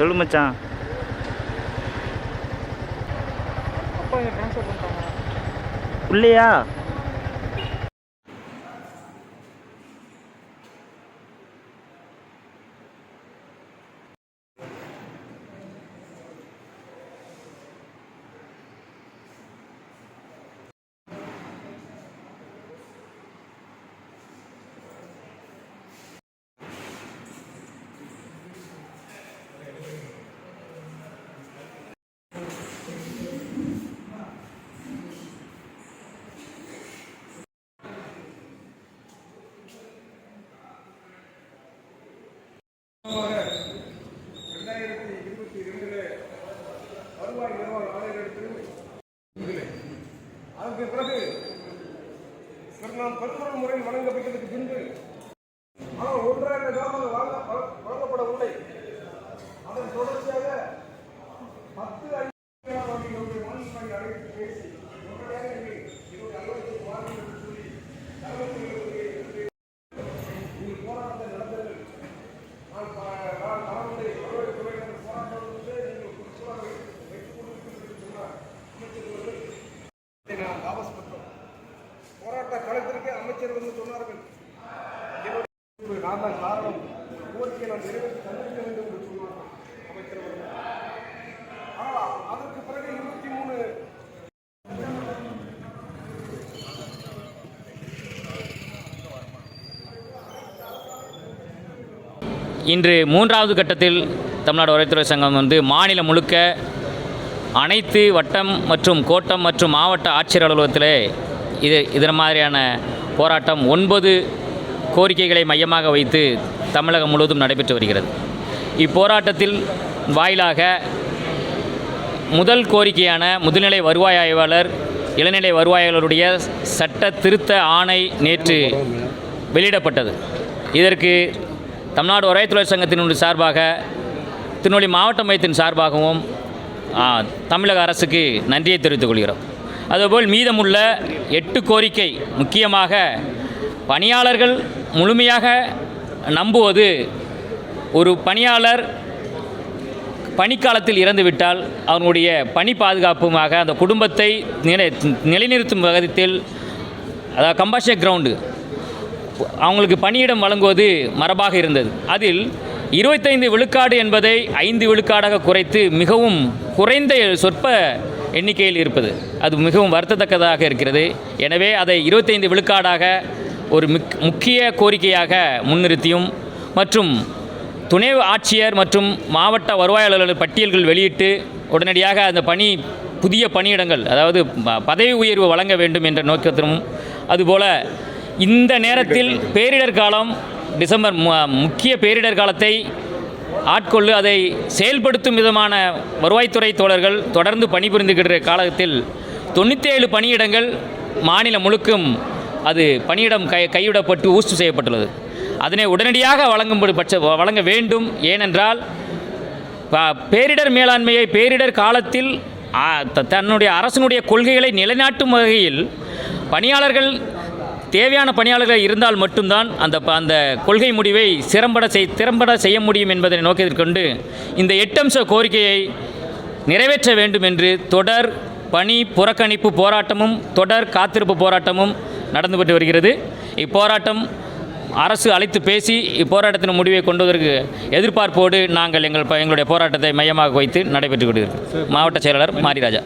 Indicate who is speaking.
Speaker 1: சொல்லு மச்சான்.
Speaker 2: அப்பா
Speaker 3: அதற்கு பிறகு நாம் பெருமுறை முறையில் வழங்கப்பட்டதற்கு பின்பு ஆனால் ஒன்றாக கிராமங்கள் பல வழ- வழங்கப்படவில்லை அதன் தொடர்ச்சியாக பத்து ஐந்து வங்கிகளுடைய மாநிலங்களை அழைத்து பேசி உடனடியாக எங்கள் இருபது அறுபத்தி வாரங்கள் என்று சொல்லி தலைமைத்துவர்களுக்கு நீங்கள் போராட்டத்தை நடந்தது நான் ப- நான் தலைமுறை பல்வேறு துறையினர் போராட்டம் வந்து நீங்கள் குறிப்பாக வைத்துக் கொண்டிருக்கிறீர்கள் என்று சொன்னார் அமைச்சர்கள் இதை நாம் வாபஸ் பெற்றோம் போராட்ட களத்திற்கு அமைச்சர் வந்து சொன்னார்கள். நான் தான் காரணம். கோரிக்கை நான் நிறைவேற்றி தந்திருக்க வேண்டும் என்று சொன்னார்கள். அமைச்சர் அவர்கள் ஆனால் அதற்கு பிறகு இருபத்தி மூணு
Speaker 4: இன்று மூன்றாவது கட்டத்தில் தமிழ்நாடு வரைத்துறை சங்கம் வந்து மாநிலம் முழுக்க அனைத்து வட்டம் மற்றும் கோட்டம் மற்றும் மாவட்ட ஆட்சியர் அலுவலகத்திலே இது இதன் மாதிரியான போராட்டம் ஒன்பது கோரிக்கைகளை மையமாக வைத்து தமிழகம் முழுவதும் நடைபெற்று வருகிறது. இப்போராட்டத்தில் வாயிலாக முதல் கோரிக்கையான முதுநிலை வருவாய் ஆய்வாளர் இளநிலை வருவாய் சட்ட திருத்த ஆணை நேற்று வெளியிடப்பட்டது. இதற்கு தமிழ்நாடு வருவாய்த்துறை சங்கத்தினுடைய சார்பாக திருநெல்வேலி மாவட்ட மையத்தின் சார்பாகவும் தமிழக அரசுக்கு நன்றியை தெரிவித்துக் கொள்கிறோம். அதுபோல் மீதமுள்ள எட்டு கோரிக்கை முக்கியமாக பணியாளர்கள் முழுமையாக நம்புவது ஒரு பணியாளர் பணிக்காலத்தில் இறந்துவிட்டால் அவனுடைய பணி பாதுகாப்புமாக அந்த குடும்பத்தை நிலை நிலைநிறுத்தும் விதத்தில் அதாவது கம்பாஷன் கிரவுண்டு அவங்களுக்கு பணியிடம் வழங்குவது மரபாக இருந்தது. அதில் இருபத்தைந்து விழுக்காடு என்பதை ஐந்து விழுக்காடாக குறைத்து மிகவும் குறைந்த சொற்ப எண்ணிக்கையில் இருப்பது. அது மிகவும் வருத்தத்தக்கதாக இருக்கிறது. எனவே அதை இருபத்தைந்து விழுக்காடாக ஒரு மிக் முக்கிய கோரிக்கையாக முன்னிறுத்தியும் மற்றும் துணை ஆட்சியர் மற்றும் மாவட்ட வருவாய் அலுவலர் பட்டியல்கள் வெளியிட்டு உடனடியாக அந்த பணி புதிய பணியிடங்கள் அதாவது ப- பதவி உயர்வு வழங்க வேண்டும் என்ற நோக்கத்திலும் அதுபோல இந்த நேரத்தில் பேரிடர் காலம் டிசம்பர் முக்கிய பேரிடர் காலத்தை ஆட்கொள்ளு அதை செயல்படுத்தும் விதமான வருவாய்த்துறை தோழர்கள் தொடர்ந்து பணிபுரிந்துகின்ற காலத்தில் தொண்ணூற்றி ஏழு பணியிடங்கள் மாநிலம் முழுக்கும் அது பணியிடம் கை கைவிடப்பட்டு ஊஸ்டு செய்யப்பட்டுள்ளது. அதனை உடனடியாக வழங்கும்படி பட்ச வழங்க வேண்டும். ஏனென்றால் பேரிடர் மேலாண்மையை பேரிடர் காலத்தில் தன்னுடைய அரசனுடைய கொள்கைகளை நிலைநாட்டும் வகையில் பணியாளர்கள் தேவையான பணியாளர்கள் இருந்தால் மட்டும்தான் அந்த அந்த கொள்கை முடிவை சிறம்பட செய் திறம்பட செய்ய முடியும் என்பதை நோக்கத்திற்கொண்டு இந்த எட்டம்ச கோரிக்கையை நிறைவேற்ற வேண்டும் என்று தொடர் பணி புறக்கணிப்பு போராட்டமும் தொடர் காத்திருப்பு போராட்டமும் நடந்துபட்டு வருகிறது. இப்போராட்டம் அரசு அழைத்து பேசி இப்போராட்டத்தின் முடிவை கொண்டுவதற்கு எதிர்பார்ப்போடு நாங்கள் எங்கள் ப- எங்களுடைய போராட்டத்தை மையமாக வைத்து நடைபெற்று கொண்டிருக்கிறோம். மாவட்ட செயலாளர் மாரிராஜா